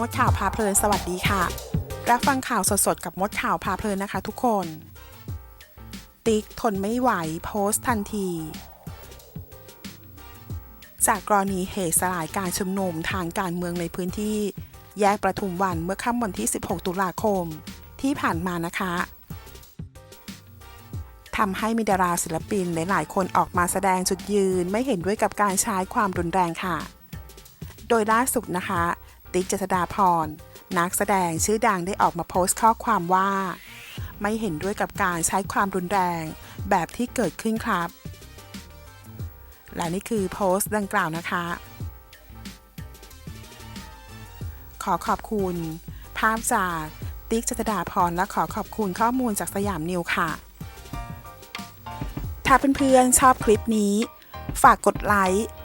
มดข่าวพาเพลินสวัสดีค่ะ รับฟังข่าวสดๆ กับมดข่าวพาเพลินนะคะทุกคน ติ๊กทนไม่ไหวโพสต์ทันที จากกรณีเหตุสลายการชุมนุมทางการเมืองในพื้นที่ แยกประทุมวันเมื่อค่ำวันที่ 16 ตุลาคม ที่ผ่านมานะคะทำให้มีดาราศิลปินหลายๆ คนออกมาแสดงจุดยืนไม่เห็นด้วยกับการใช้ความรุนแรงค่ะ โดยล่าสุดนะคะ ติ๊กเจษดาพร นักแสดงชื่อดังได้ออกมาโพสต์ข้อความว่า ไม่เห็นด้วยกับการใช้ความรุนแรง แบบที่เกิดขึ้นครับ และนี่คือโพสต์ดังกล่าวนะคะ ขอขอบคุณ ภาพจากติ๊กจษดาพรและขอขอบคุณข้อมูลจากสยามนิวค่ะ ถ้าเพื่อนๆชอบคลิปนี้ ฝากกดไลค์